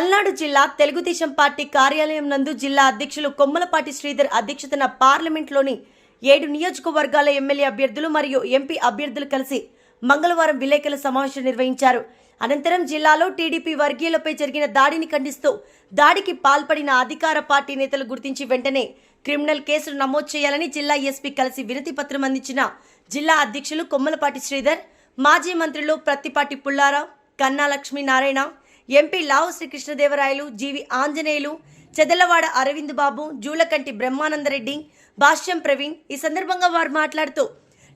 పల్నాడు జిల్లా తెలుగుదేశం పార్టీ కార్యాలయం నందు జిల్లా అధ్యక్షులు కొమ్మలపాటి శ్రీధర్ అధ్యక్షతన పార్లమెంట్లోని ఏడు నియోజకవర్గాల ఎమ్మెల్యే అభ్యర్థులు మరియు ఎంపీ అభ్యర్థులు కలిసి మంగళవారం విలేకరుల సమావేశం నిర్వహించారు. అనంతరం జిల్లాలో టీడీపీ వర్గీయులపై జరిగిన దాడిని ఖండిస్తూ దాడికి పాల్పడిన అధికార పార్టీ నేతలు గుర్తించి వెంటనే క్రిమినల్ కేసులు నమోదు చేయాలని జిల్లా ఎస్పీ కలిసి వినతి పత్రం అందించిన జిల్లా అధ్యక్షులు కొమ్మలపాటి శ్రీధర్ మాజీ మంత్రులు ప్రత్తిపాటి పుల్లారావు కన్నా లక్ష్మీనారాయణ ఎంపీ లావు శ్రీకృష్ణదేవరాయలు జీవి ఆంజనేయులు చెదలవాడ అరవింద్ బాబు జూలకంటి బ్రహ్మానందరెడ్డి భాష్యం ప్రవీణ్ ఈ సందర్భంగా వారు మాట్లాడుతూ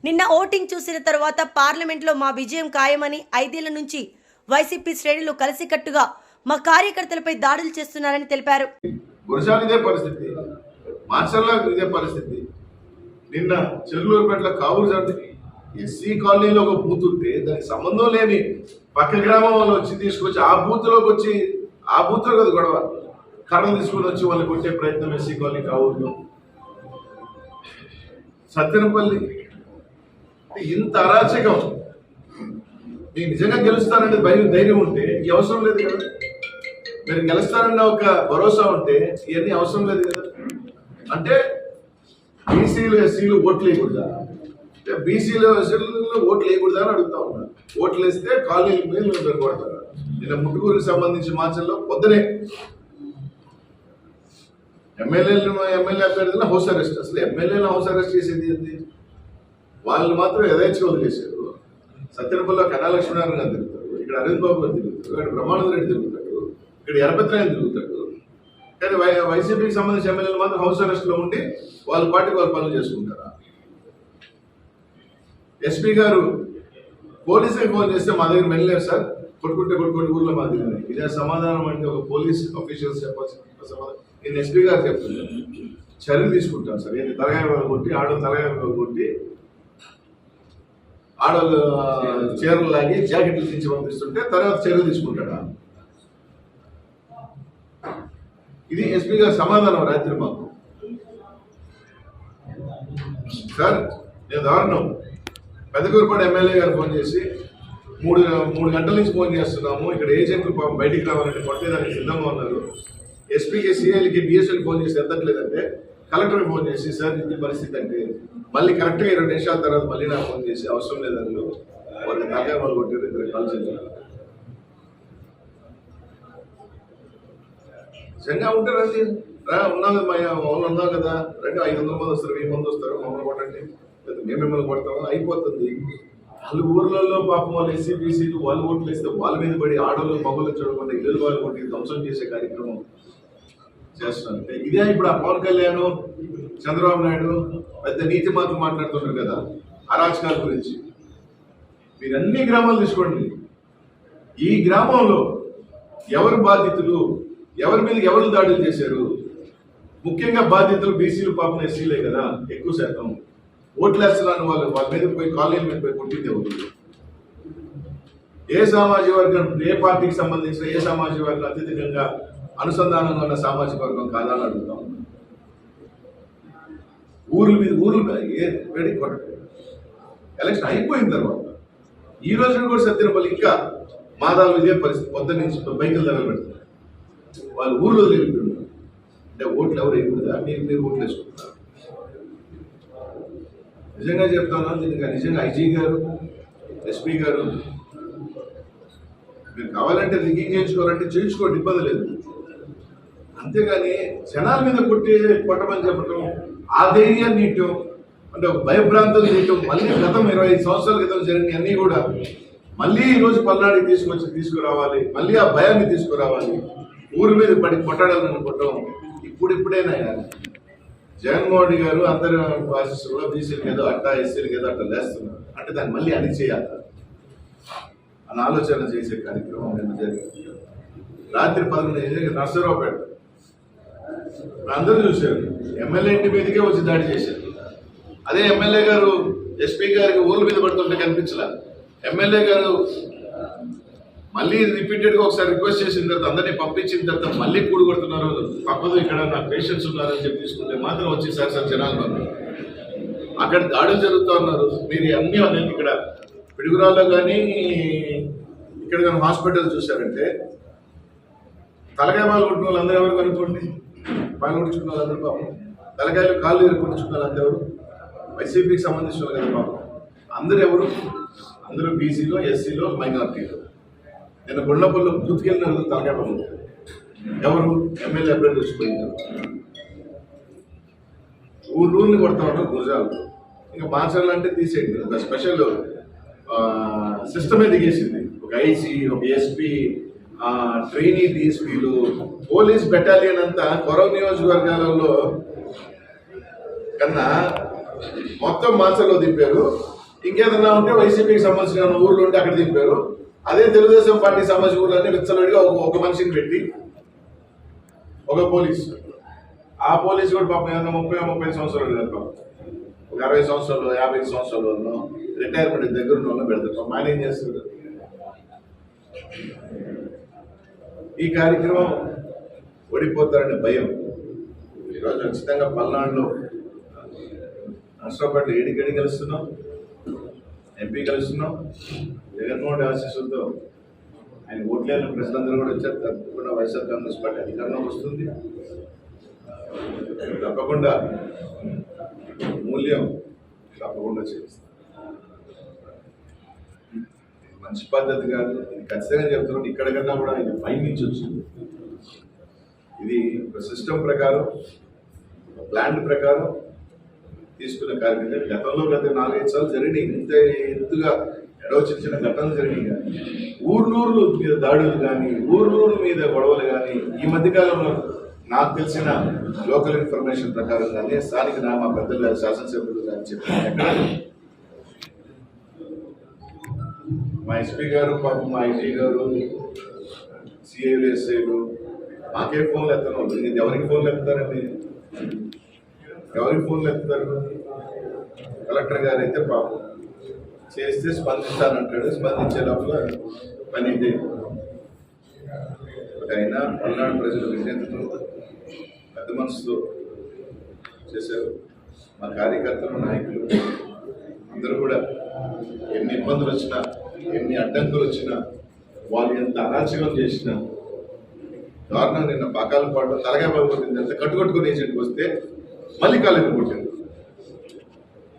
నిన్న ఓటింగ్ చూసిన తర్వాత పార్లమెంట్లో మా విజయం ఖాయమని ఐదేళ్ళ నుంచి వైసీపీ శ్రేణులు కలిసికట్టుగా మా కార్యకర్తలపై దాడులు చేస్తున్నారని తెలిపారు. ఇదే పరిస్థితి. ఇదే పరిస్థితి. నిన్న చెరువులూరుపేటలో కావూరు ఎస్సీ కాలనీలో ఒక బూత్ ఉంటే దానికి సంబంధం లేని పక్క గ్రామం వాళ్ళు వచ్చి తీసుకొచ్చి ఆ బూత్లోకి వచ్చి ఆ బూత్లో కదా గొడవ. కర్రలు తీసుకొని వచ్చి వాళ్ళు కొట్టే ప్రయత్నం వేసి కాలనీ కావూరులో సత్యనపల్లి ఇంత అరాచకం. మీకు నిజంగా గెలుస్తారంటే భయం ధైర్యం ఉంటే ఈ అవసరం లేదు కదా. మీరు గెలుస్తారన్న ఒక భరోసా ఉంటే ఇవన్నీ అవసరం లేదు కదా. అంటే బీసీలు ఎస్సీలు ఓట్లు వేయకూడదా? బీసీలు ఎస్సీలు ఓట్లు వేయకూడదా అని అడుగుతా ఉన్నారు ఓట్లు వేస్తే కాలనీ మీద మీరు కొడతారు. నిన్న ముట్టుకూరుకు సంబంధించి మార్చల్లో పొద్దునే ఎమ్మెల్యేలు ఎమ్మెల్యే అభ్యర్థులను హౌస్ అరెస్ట్. అసలు ఎమ్మెల్యేలను హౌస్ అరెస్ట్ చేసేది ఏంటి వాళ్ళు మాత్రం యథేచ్ఛగా వదిలేశారు. సత్యనపల్లిలో కన్నా గారు తిరుగుతారు. ఇక్కడ అరవింద్ బాబు గారు తిరుగుతారు. ఇక్కడ బ్రహ్మానంద రెడ్డి తిరుగుతాడు. ఇక్కడ ఎరపత్రాయన తిరుగుతాడు. కానీ వై వైసీపీకి సంబంధించిన ఎమ్మెల్యేలు మాత్రం హౌస్ అరెస్ట్లో ఉండి వాళ్ళ పార్టీకి వాళ్ళు పనులు చేసుకుంటారా? ఎస్పీ గారు పోలీసే ఫోన్ చేస్తే మా దగ్గర వెళ్ళలేవు సార్. కొట్టుకుంటే కొట్టుకుంటే ఊర్లో మా దగ్గర ఇదే సమాధానం అంటే ఒక పోలీస్ అఫీషియల్స్ చెప్పాల్సిన సమాధానం. నేను ఎస్పీ గారు చెప్తున్నాను చర్యలు తీసుకుంటాను సార్. నేను తలగాయ వాళ్ళు కొట్టి ఆడవాళ్ళు తలగాయ వాళ్ళు కొట్టి ఆడవాళ్ళు చీరలు లాగి జాకెట్లు తీసి పంపిస్తుంటే తర్వాత చర్యలు తీసుకుంటాడా? ఇది ఎస్పీ గారు సమాధానం రాత్రి మాకు. సార్ నేను దారుణం. పెద్దకూరుపాడు ఎమ్మెల్యే గారు ఫోన్ చేసి మూడు మూడు గంటల నుంచి ఫోన్ చేస్తున్నాము ఇక్కడ ఏజెంట్లు పాపం బయటికి రావాలంటే కొట్టేదానికి సిద్ధంగా ఉన్నారు. ఎస్పీకి సిఐలకి బిఎస్ఎల్ ఫోన్ చేసి ఎత్తట్లేదంటే కలెక్టర్కి ఫోన్ చేసి సార్ ఇది పరిస్థితి అంటే మళ్ళీ కరెక్ట్గా ఇరవై నిమిషాల తర్వాత మళ్ళీ నాకు ఫోన్ చేసి అవసరం లేదని వాళ్ళకి తలకాయ వాళ్ళు కొట్టారు ఇద్దరు కాల్ చేశారు. నిజంగా ఉంటారండి రా ఉన్నాం కదా మా వాళ్ళు ఉన్నాం కదా. రండి ఐదు వందల మంది వస్తారు వెయ్యి మంది వస్తారు మమ్మల్ని కొట్టండి. మేము మిమ్మల్ని కొడతాము. అయిపోతుంది. వాళ్ళు ఊర్లలో పాపం వాళ్ళు ఎస్సీ బీసీలు వాళ్ళు ఓట్లు వేస్తే వాళ్ళ మీద పడి ఆడవాళ్ళు మగవాళ్ళు చూడకుండా ఇల్లు వాళ్ళు కొట్టి ధ్వంసం చేసే కార్యక్రమం చేస్తున్నారు. ఇదే ఇప్పుడు ఆ పవన్ కళ్యాణ్ చంద్రబాబు నాయుడు పెద్ద నీతి మాత్రం మాట్లాడుతున్నారు కదా అరాచకాల గురించి. మీరు అన్ని గ్రామాలు తీసుకోండి. ఈ గ్రామంలో ఎవరు బాధితులు ఎవరి మీద ఎవరు దాడులు చేశారు? ముఖ్యంగా బాధితులు బీసీలు పాపం ఎస్సీలే కదా ఎక్కువ శాతం. ఓట్లు వేస్తున్నాను వాళ్ళు వాళ్ళ మీద పోయి కాలనీల మీద పోయి కొట్టిందే ఎవరు? ఏ సామాజిక వర్గం ఏ పార్టీకి సంబంధించిన ఏ సామాజిక వర్గం అత్యధికంగా అనుసంధానంగా ఉన్న సామాజిక వర్గం కాదా అని అడుగుతాం. ఊర్ల మీద ఊర్ల మీద ఏ వేడి ఎలక్షన్ అయిపోయిన తర్వాత ఈ రోజున కూడా సత్యనపల్లి ఇంకా మాదాలు ఇదే పరిస్థితి? పొద్దున్న నుంచి బైకులు దగ్గర పెడుతున్నారు. వాళ్ళు ఊర్లో తిరుగుతున్నారు అంటే ఓట్లు ఎవరు వేయకూడదా? మీరు మీరు ఓట్లు వేసుకుంటున్నారు. నిజంగా చెప్తాను దీనికి నిజంగా ఐజీ గారు ఎస్పీ గారు మీరు కావాలంటే రిగ్గింగ్ చేయించుకోవాలంటే చేయించుకోండి ఇబ్బంది లేదు. అంతేగాని జనాల మీద కొట్టి కొట్టమని చెప్పటం ఆ ధైర్యాన్ని నీటం అంటే భయభ్రాంతులు నీటం మళ్ళీ గతం ఇరవై ఐదు సంవత్సరాల క్రితం జరిగిన అన్నీ కూడా మళ్ళీ ఈరోజు పల్నాడికి తీసుకొచ్చి తీసుకురావాలి మళ్ళీ ఆ భయాన్ని తీసుకురావాలి. ఊరి మీద పడి కొట్టాలని అనుకోవటం ఇప్పుడిప్పుడైనా జగన్మోహన్ రెడ్డి గారు అందరి ఆశిస్సు కూడా బీసీలకి ఏదో అట్టా ఎస్సీలకి ఏదో అట్టా లేస్తున్నారు. అంటే దాన్ని మళ్ళీ అని చేయాలి అని ఆలోచన చేసే కార్యక్రమం నిన్న జరిగింది. రాత్రి పదకొండు నర్సరావుపేట అందరూ చూశారు. ఎమ్మెల్యే ఇంటి మీదకే వచ్చి దాడి చేశారు. అదే ఎమ్మెల్యే గారు ఎస్పీ గారికి ఊళ్ళ మీద పడుతుంటే కనిపించలే. ఎమ్మెల్యే గారు మళ్ళీ రిపీటెడ్గా ఒకసారి రిక్వెస్ట్ చేసిన తర్వాత అందరినీ పంపించిన తర్వాత మళ్ళీ కూడగొడుతున్నారు తప్పదు ఇక్కడ నా పేషెంట్స్ ఉన్నారని చెప్పి తీసుకుంటే మాత్రం వచ్చేసారి సార్ జనాలు బాబు అక్కడ దాడులు జరుగుతూ ఉన్నారు. మీరు అన్ని నేను ఇక్కడ పిడుగురాల్లో కానీ ఇక్కడ కానీ హాస్పిటల్ చూశారంటే తలకాయ వాళ్ళు కొట్టిన వాళ్ళందరూ ఎవరు కనుక్కోండి? బాగా కొట్టుకున్న వాళ్ళందరూ పాపం. తలకాయలు కాళ్ళు ఎరుకొట్టుకున్న వాళ్ళందరూ వైసీపీకి సంబంధించిన వాళ్ళు కదా పాపం. అందరూ ఎవరు? అందరూ బీసీలో ఎస్సీలో మైనార్టీలో. నేను గుండపల్లి బూత్కెళ్ళిన తలకాయ బాలు ఎవరు? ఎమ్మెల్యే అభ్యర్థి వచ్చిపోయింది ఊరు ఊరిని కొడతా ఉంటాం గురజాలు. ఇంకా మార్చాలంటే తీసేయండి. ఒక స్పెషల్ సిస్టమే దిగేసింది. ఒక ఐసీ ఒక ఎస్పీ ట్రైనీ డిఎస్పీలు పోలీస్ బెటాలియన్ అంతా కొరవ నియోజకవర్గాలలో కన్నా మొత్తం మాచల్లో దింపారు. ఇంకేదన్నా ఉంటే వైసీపీకి సంబంధించిన ఊర్లు ఉంటే అక్కడ దింపారు. అదే తెలుగుదేశం పార్టీ సంబంధించిన ఊర్లన్నీ విచ్చలవిడిగా ఒక ఒక మనిషిని పెట్టి ఒక పోలీస్. ఆ పోలీస్ కూడా పాపం ఏమన్నా ముప్పై ముప్పై సంవత్సరాలు కాదు పాపం. ఒక అరవై సంవత్సరాలు యాభై సంవత్సరాలు రిటైర్మెంట్ దగ్గర ఉన్న వాళ్ళు పెడతారు. పాపం ఆయన ఏం చేస్తారు ఈ కార్యక్రమం ఓడిపోతారనే భయం. ఈరోజు ఖచ్చితంగా పల్నాడులో నష్టపడ్డ ఏడికడి కలుస్తున్నాం ఎంపీ కలుస్తున్నాం. జగన్మోహన్ రెడ్డి ఆశీస్సులతో ఆయన ఓట్లేని ప్రజలందరూ కూడా వచ్చారు. తప్పకుండా వైఎస్ఆర్ కాంగ్రెస్ పార్టీ అధికారంలోకి వస్తుంది. తప్పకుండా మూల్యం తప్పకుండా చేస్తాం మంచి పద్ధతి కాదు. ఇది ఖచ్చితంగా చెప్తున్నాను ఇక్కడ కన్నా కూడా ఇది పై నుంచి వచ్చింది. ఇది ఒక సిస్టమ్ ప్రకారం ప్లాన్ ప్రకారం తీసుకున్న కార్యక్రమం గతంలో గత నాలుగైదు సార్లు జరిగినాయి. ఇంత ఎత్తుగా ఎడవచ్చిన చిన్న ఘటనలు జరిగినాయి. కానీ ఊర్లూర్లు మీద దాడులు కానీ ఊర్లూరు మీద గొడవలు కానీ ఈ మధ్య కాలంలో నాకు తెలిసిన లోకల్ ఇన్ఫర్మేషన్ ప్రకారం కానీ స్థానిక నా మా పెద్దల శాసనసభ్యులు కానీ చెప్పిన ఎక్కడ మా ఎస్పీ గారు పాపం మా ఐటీ గారు సిఐలు ఎస్ఐలు మాకే ఫోన్లు ఎత్తను ఇది ఎవరికి ఫోన్లు ఎత్తారండి ఎవరికి ఫోన్లు ఎత్తుతారు? కలెక్టర్ గారు అయితే పాపం చేస్తే స్పందిస్తానంటాడు. స్పందించే లోపల పని అయితే అయినా పల్నాడు ప్రజల విజయంతో పెద్ద మనసుతో చేశారు. మా కార్యకర్తలు నాయకులు అందరూ కూడా ఎన్ని ఇబ్బందులు వచ్చినా ఎన్ని అడ్డంకులు వచ్చినా వాళ్ళు ఎంత అరాచకం చేసినా దారుణం నిన్న పకాలు పాటు తలగా పడిపోతుంది ఎంత కట్టుకట్టుకుని ఏజెంట్కి వస్తే మళ్ళీ కాలేజీ కొట్టింది